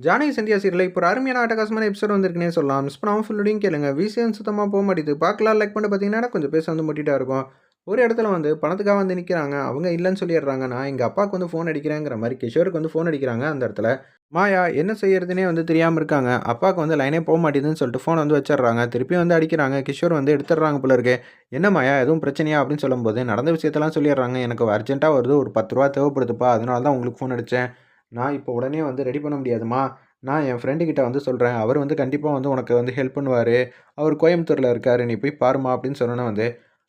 Janaki Sandhya serial இப்போ ஒரு அருமையான அட்டகாசமான எபிசோட் வந்திருக்குனே சொல்லலாம். மிஸ் பண்ணாமல் ஃபுல்லுடையும் கேளுங்க. விசிஎன் சுத்தமாக போக மாட்டேது. பார்க்கலாம் லைக் பண்ணி பார்த்தீங்கன்னா கொஞ்சம் பேச வந்து முட்டிட்டா இருக்கும். ஒரு இடத்துல வந்து பணத்துக்காக வந்து நிற்கிறாங்க அவங்க இல்லைன்னு சொல்லிடுறாங்க. நான் எங்கள் அப்பாவுக்கு வந்து ஃபோன் அடிக்கிறேங்கிற மாதிரி கிஷோருக்கு வந்து ஃபோன் அடிக்கிறாங்க அந்த இடத்துல. மாயா என்ன செய்யறதுனே வந்து தெரியாமல் இருக்காங்க. அப்பாவுக்கு வந்து லைனே போக மாட்டேதுன்னு சொல்லிட்டு ஃபோன் வந்து வச்சிடுறாங்க. திருப்பி வந்து அடிக்கிறாங்க. கிஷோர் வந்து எடுத்துடுறாங்க போல இருக்கு. என்ன மாயா எதுவும் பிரச்சனையா? அப்படின்னு சொல்லும்போது நடந்த விஷயத்தெல்லாம் சொல்லிடுறாங்க. எனக்கு அர்ஜென்ட்டாக வருது. ஒரு பத்து ரூபா தேவைப்படுதுப்பா. அதனால தான் உங்களுக்கு ஃபோன் அடித்தேன் நான் இப்போ உடனே வந்து ரெடி பண்ண முடியாதுமா நான் என் ஃப்ரெண்டுக்கிட்ட வந்து சொல்கிறேன் அவர் வந்து கண்டிப்பாக வந்து உனக்கு வந்து ஹெல்ப் பண்ணுவார். அவர் கோயம்புத்தூரில் இருக்கார். நீ போய் பாருமா அப்படின்னு சொன்னோன்னே வந்து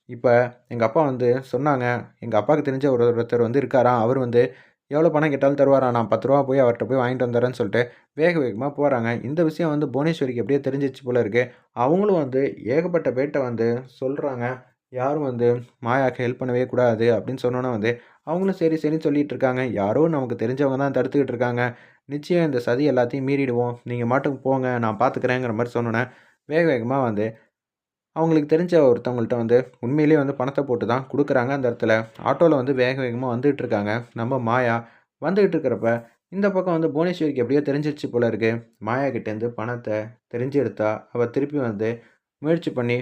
இப்போ எங்கள் அப்பா வந்து சொன்னாங்க. எங்கள் அப்பாவுக்கு தெரிஞ்ச ஒரு ஒருத்தர் வந்து இருக்காராம். அவர் வந்து எவ்வளோ பணம் கேட்டாலும் தருவாரா நான் பத்து ரூபா போய் அவர்கிட்ட போய் வாங்கிட்டு வந்துடுறேன்னு சொல்லிட்டு வேக வேகமாக போகிறாங்க இந்த விஷயம் வந்து புவனேஸ்வரிக்கு எப்படியோ தெரிஞ்சிச்சு போல இருக்குது அவங்களும் வந்து ஏகப்பட்ட பேட்டை வந்து சொல்கிறாங்க யாரும் வந்து மாயாக்கு ஹெல்ப் பண்ணவே கூடாது அப்படின்னு சொன்னோன்னே வந்து அவங்களும் சரி சரின்னு சொல்லிட்டு இருக்காங்க. யாரோ நமக்கு தெரிஞ்சவங்க தான் தடுத்துக்கிட்டு இருக்காங்க. நிச்சயம் இந்த சதி எல்லாத்தையும் மீறிடுவோம். நீங்கள் மாட்டுக்கு போங்க நான் பார்த்துக்கிறேங்கிற மாதிரி சொன்னோன்னே வேக வேகமாக வந்து அவங்களுக்கு தெரிஞ்ச ஒருத்தவங்கள்ட்ட வந்து உண்மையிலேயே வந்து பணத்தை போட்டு தான் கொடுக்குறாங்க அந்த இடத்துல. ஆட்டோவில் வந்து வேக வேகமாக வந்துகிட்டு இருக்காங்க. நம்ம மாயா வந்துகிட்டு இருக்கிறப்ப இந்த பக்கம் வந்து புவனேஸ்வரிக்கு எப்படியோ தெரிஞ்சிருச்சு போல இருக்குது மாயா கிட்டேருந்து பணத்தை தெரிஞ்சு எடுத்தா அவள் திருப்பி வந்து முயற்சி பண்ணி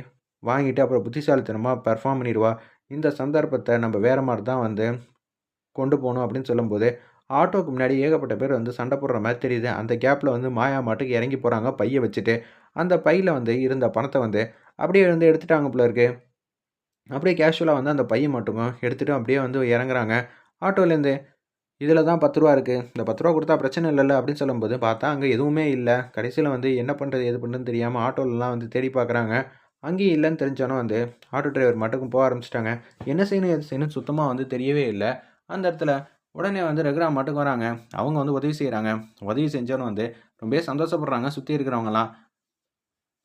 வாங்கிட்டு அப்புறம் புத்திசாலித்தனமாக பெர்ஃபார்ம் பண்ணிடுவா. இந்த சந்தர்ப்பத்தை நம்ம வேறு மாதிரி தான் வந்து கொண்டு போகணும் அப்படின்னு சொல்லும்போது ஆட்டோக்கு முன்னாடி ஏகப்பட்ட பேர் வந்து சண்டை போடுற மாதிரி தெரியுது. அந்த கேப்பில் வந்து மாயா மாட்டுக்கு இறங்கி போகிறாங்க பையை வச்சுட்டு. அந்த பையில் வந்து இருந்த பணத்தை வந்து அப்படியே வந்து எடுத்துட்டாங்க போல இருக்கு. அப்படியே கேஷுவலாக வந்து அந்த பையை மட்டுக்கும் எடுத்துகிட்டு அப்படியே வந்து இறங்குறாங்க. ஆட்டோலேருந்து இதில் தான் பத்து ரூபா இருக்குது இந்த பத்து ரூபா கொடுத்தா பிரச்சனை இல்லைல்ல. அப்படின்னு சொல்லும்போது பார்த்தா அங்கே எதுவுமே இல்லை. கடைசியில் வந்து என்ன பண்ணுறது எது பண்ணுறதுன்னு தெரியாமல் ஆட்டோலலாம் வந்து தேடி பார்க்குறாங்க. அங்கேயும் இல்லைன்னு தெரிஞ்சாலும் வந்து ஆட்டோ டிரைவர் மட்டுக்கும் போக ஆரம்பிச்சிட்டாங்க. என்ன செய்யணும் எது செய்யணும்னு சுத்தமாக வந்து தெரியவே இல்லை. அந்த இடத்துல உடனே வந்து ரகுராம் மட்டுக்கு வராங்க. அவங்க வந்து உதவி செய்கிறாங்க உதவி செஞ்சாலும் வந்து ரொம்ப சந்தோஷப்படுறாங்க சுற்றி இருக்கிறவங்கலாம்.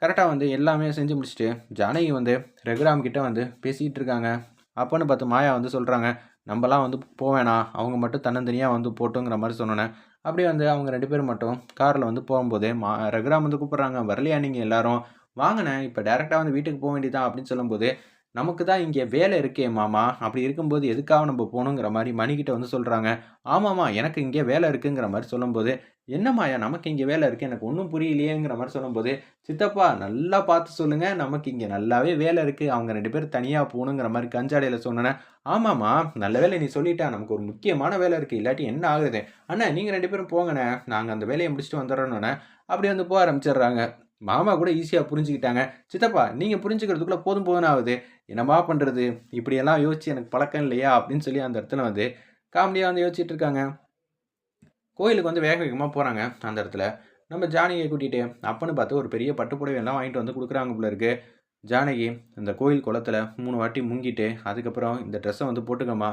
கரெக்டாக வந்து எல்லாமே செஞ்சு முடிச்சுட்டு ஜானகி வந்து ரகுராம் கிட்டே வந்து பேசிகிட்டு இருக்காங்க. அப்போன்னு பார்த்து மாயா வந்து சொல்கிறாங்க நம்மலாம் வந்து போவேணா அவங்க மட்டும் தன்னந்தனியாக வந்து போட்டுங்கிற மாதிரி சொன்னோன்னே. அப்படியே வந்து அவங்க ரெண்டு பேரும் மட்டும் காரில் வந்து போகும்போது மா ரகுராம் வந்து கூப்பிட்றாங்க வரலையா நீங்கள் எல்லாரும்? வாங்கண்ணே இப்போ டேரெக்டாக வந்து வீட்டுக்கு போக வேண்டியதான் அப்படின்னு சொல்லும்போது நமக்கு தான் இங்கே வேலை இருக்கே மாமா. அப்படி இருக்கும்போது எதுக்காக நம்ம போகணுங்கிற மாதிரி மணிக்கிட்ட வந்து சொல்கிறாங்க ஆமாம்மா எனக்கு இங்கே வேலை இருக்குங்கிற மாதிரி சொல்லும்போது என்னம்மாயா நமக்கு இங்கே வேலை இருக்குது எனக்கு ஒன்றும் புரியலையேங்கிற மாதிரி சொல்லும்போது சித்தப்பா நல்லா பார்த்து சொல்லுங்கள் நமக்கு இங்கே நல்லாவே வேலை இருக்குது அவங்க ரெண்டு பேரும் தனியாக போகணுங்கிற மாதிரி கஞ்சாடையில் சொன்னேன். ஆமாம்மா நல்ல வேலை நீ சொல்லிட்டா நமக்கு ஒரு முக்கியமான வேலை இருக்குது இல்லாட்டி என்ன ஆகுது? அண்ணா நீங்கள் ரெண்டு பேரும் போங்கண்ணே. நாங்கள் அந்த வேலையை முடிச்சுட்டு வந்துடுறோன்னே அப்படி வந்து போக ஆரம்பிச்சிடுறாங்க. மாமா கூட ஈஸியாக புரிஞ்சுக்கிட்டாங்க. சித்தப்பா நீங்கள் புரிஞ்சுக்கிறதுக்குள்ளே போதும் போதும் ஆகுது. என்னம்மா பண்ணுறது இப்படியெல்லாம் யோசிச்சு எனக்கு பழக்கம் இல்லையா? அப்படின்னு சொல்லி அந்த இடத்துல வந்து காமெடியாக வந்து யோசிச்சுட்டு இருக்காங்க. கோயிலுக்கு வந்து வேக வேகமாக போகிறாங்க அந்த இடத்துல. நம்ம ஜானகியை கூட்டிகிட்டு அப்பன்னு பார்த்து ஒரு பெரிய பட்டுப்புடவையெல்லாம் வாங்கிட்டு வந்து கொடுக்குறாங்க போல இருக்கு. ஜானகி இந்த கோயில் குளத்தில் மூணு வாட்டி முங்கிட்டு அதுக்கப்புறம் இந்த ட்ரெஸ்ஸை வந்து போட்டுக்கம்மா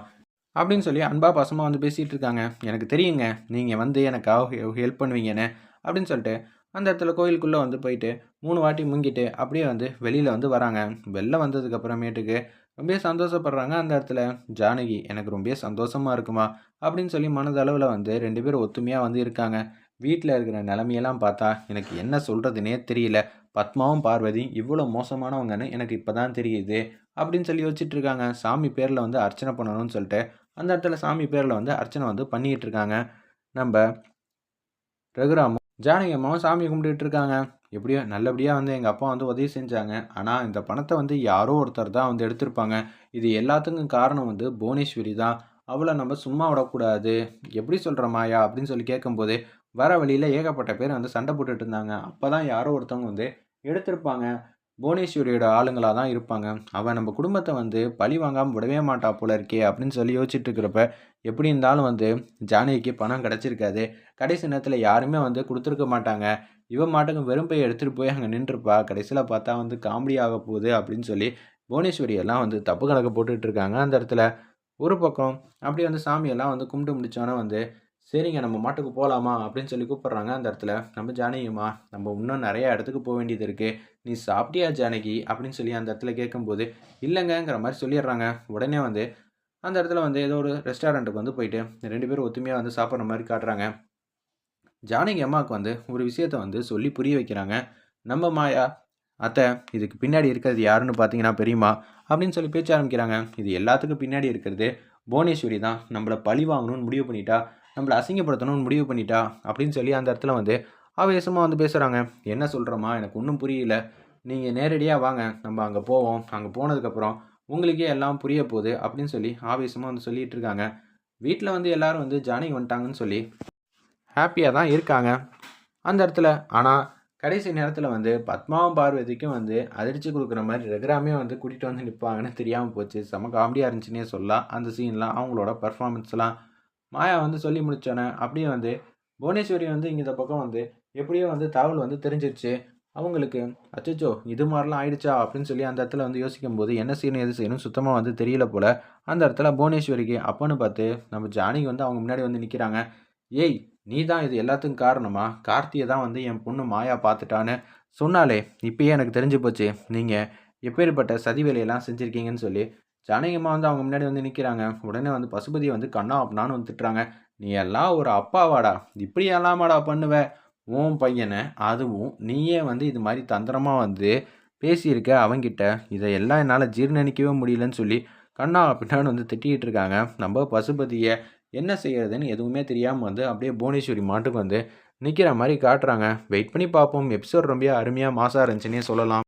அப்படின்னு சொல்லி அன்பா பாசமாக வந்து பேசிகிட்டு இருக்காங்க. எனக்கு தெரியுங்க நீங்கள் வந்து எனக்காக ஹெல்ப் பண்ணுவீங்கன்னு அப்படின்னு சொல்லிட்டு அந்த இடத்துல கோயிலுக்குள்ளே வந்து போயிட்டு மூணு வாட்டி முங்கிட்டு அப்படியே வந்து வெளியில் வந்து வராங்க. வெளில வந்ததுக்கப்புறமேட்டுக்கு ரொம்ப சந்தோஷப்படுறாங்க. அந்த இடத்துல ஜானகி எனக்கு ரொம்ப சந்தோஷமாக இருக்குமா? அப்படின்னு சொல்லி மனதளவில் வந்து ரெண்டு பேரும் ஒத்துமையாக வந்து இருக்காங்க. வீட்டில் இருக்கிற நிலமையெல்லாம் பார்த்தா எனக்கு என்ன சொல்கிறதுனே தெரியல. பத்மாவும் பார்வதி இவ்வளோ மோசமானவங்கன்னு எனக்கு இப்போ தான் தெரியுது அப்படின்னு சொல்லி வச்சுட்டு இருக்காங்க. சாமி பேரில் வந்து அர்ச்சனை பண்ணணும்னு சொல்லிட்டு அந்த இடத்துல சாமி பேரில் வந்து அர்ச்சனை வந்து பண்ணிக்கிட்டு இருக்காங்க. நம்ம ரகுராமும் ஜானகி அம்மாவும் சாமி கும்பிட்டுட்டு இருக்காங்க எப்படியோ நல்லபடியாக வந்து எங்கள் அப்பா வந்து உதவி செஞ்சாங்க. ஆனால் இந்த பணத்தை வந்து யாரோ ஒருத்தர் தான் வந்து எடுத்திருப்பாங்க. இது எல்லாத்துக்கும் காரணம் வந்து புவனேஸ்வரி தான். அவளை நம்ம சும்மா விடக்கூடாது. எப்படி சொல்கிற மாயா அப்படின்னு சொல்லி கேட்கும்போது வர வழியில் ஏகப்பட்ட பேர் வந்து சண்டை போட்டுட்டு இருந்தாங்க. அப்போ தான் யாரோ ஒருத்தவங்க வந்து எடுத்திருப்பாங்க. புவனேஸ்வரியோட ஆளுங்களாக தான் இருப்பாங்க. அவன் நம்ம குடும்பத்தை வந்து பழி வாங்காமல் விடவே மாட்டா போல இருக்கே அப்படின்னு சொல்லி யோசிச்சுட்டு இருக்கிறப்ப எப்படி இருந்தாலும் வந்து ஜானகிக்கு பணம் கிடச்சிருக்காது. கடைசி நேரத்தில் யாருமே வந்து கொடுத்துருக்க மாட்டாங்க. இவன் மாட்டுக்கு வெறும் போய் எடுத்துகிட்டு போய் அங்கே நின்றுருப்பா. கடைசியில் பார்த்தா வந்து காமெடி ஆக போகுது அப்படின்னு சொல்லி புவனேஸ்வரி எல்லாம் வந்து தப்பு கணக்கு போட்டுட்ருக்காங்க அந்த இடத்துல ஒரு பக்கம் அப்படியே வந்து சாமியெல்லாம் வந்து கும்பிட்டு முடித்தோன்னே வந்து சரிங்க நம்ம மாட்டுக்கு போகலாமா அப்படின்னு சொல்லி கூப்பிட்றாங்க அந்த இடத்துல. நம்ம ஜானகிம்மா நம்ம இன்னும் நிறையா இடத்துக்கு போக வேண்டியது இருக்குது நீ சாப்பிட்டியா ஜானகி? அப்படின்னு சொல்லி அந்த இடத்துல கேட்கும்போது இல்லைங்கிற மாதிரி சொல்லிடுறாங்க. உடனே வந்து அந்த இடத்துல வந்து ஏதோ ஒரு ரெஸ்டாரண்ட்டுக்கு வந்து போயிட்டு ரெண்டு பேரும் ஒத்துமையாக வந்து சாப்பிட்ற மாதிரி காட்டுறாங்க. ஜானகி அம்மாவுக்கு வந்து ஒரு விஷயத்த வந்து சொல்லி புரிய வைக்கிறாங்க. நம்ம மாயா அத்தை இதுக்கு பின்னாடி இருக்கிறது யாருன்னு பார்த்தீங்கன்னா பெரியம்மா அப்படின்னு சொல்லி பேச்ச ஆரம்பிக்கிறாங்க. இது எல்லாத்துக்கும் பின்னாடி இருக்கிறது புவனேஸ்வரி தான். நம்மளை பழி வாங்கணும்னு முடிவு பண்ணிட்டா நம்மளை அசிங்கப்படுத்தணும்னு முடிவு பண்ணிட்டா? அப்படின்னு சொல்லி அந்த இடத்துல வந்து ஆவேசமாக வந்து பேசுகிறாங்க என்ன சொல்கிறோமா எனக்கு ஒன்றும் புரியல. நீங்கள் நேரடியாக வாங்க. நம்ம அங்கே போவோம். அங்கே போனதுக்கப்புறம் உங்களுக்கே எல்லாம் புரிய போகுது அப்படின்னு சொல்லி ஆவேசமாக வந்து சொல்லிகிட்டு இருக்காங்க. வீட்டில் வந்து எல்லோரும் வந்து ஜானகி வந்துட்டாங்கன்னு சொல்லி ஹாப்பியாக தான் இருக்காங்க. அந்த இடத்துல ஆனால் கடைசி நேரத்தில் வந்து பத்மாவும் பார்வதிக்கும் வந்து அதிர்ச்சி கொடுக்குற மாதிரி ரெகுராமே வந்து கூட்டிகிட்டு வந்து நிற்பாங்கன்னு தெரியாமல் போச்சு. செம காமெடியாக இருந்துச்சுன்னே சொல்லலாம். அந்த சீன்லாம் அவங்களோட பர்ஃபாமன்ஸ்லாம் மாயா வந்து சொல்லி முடித்தோன்னே அப்படியே வந்து புவனேஸ்வரி வந்து இங்கே இந்த பக்கம் வந்து எப்படியோ வந்து தகவல் வந்து தெரிஞ்சிருச்சு. அவங்களுக்கு அச்சச்சோ இது மாதிரிலாம் ஆயிடுச்சா? அப்படின்னு சொல்லி அந்த இடத்துல வந்து யோசிக்கும் போது என்ன செய்யணும் எது செய்யணும் சுத்தமாக வந்து தெரியல போல். அந்த இடத்துல புவனேஸ்வரிக்கு அப்பன்னு பார்த்து நம்ம ஜானிக்கு வந்து அவங்க முன்னாடி வந்து நிற்கிறாங்க ஏய் நீ தான் இது எல்லாத்துக்கும் காரணமா? கார்த்தியை தான் வந்து என் பொண்ணு மாயா பார்த்துட்டான்னு சொன்னாலே இப்பயே எனக்கு தெரிஞ்சு போச்சு. நீங்கள் எப்பேற்பட்ட சதி வேலையெல்லாம் செஞ்சுருக்கீங்கன்னு சொல்லி ஜானகியம்மா வந்து அவங்க முன்னாடி வந்து நிற்கிறாங்க உடனே வந்து பசுபதியை வந்து கண்ணா அப்படின்னான்னு வந்து திட்டுறாங்க. நீ எல்லாம் ஒரு அப்பாவாடா. இப்படி எல்லாமாடா பண்ணுவ? உன் பையனை அதுவும் நீயே வந்து இது மாதிரி தந்திரமாக வந்து பேசியிருக்க அவங்கிட்ட இதையெல்லாம் என்னால் ஜீர்ணிக்கவே முடியலன்னு சொல்லி கண்ணா அப்படின்னு வந்து திட்டிகிட்டு இருக்காங்க. நம்ம பசுபதியை என்ன செய்யறதுன்னு எதுவுமே தெரியாமல் வந்து அப்படியே புவனேஸ்வரி மாட்டுக்கு வந்து நிற்கிற மாதிரி காட்டுறாங்க. வெயிட் பண்ணி பார்ப்போம் எபிசோட் ரொம்ப அருமையாக மாசாக இருந்துச்சுன்னே சொல்லலாம்.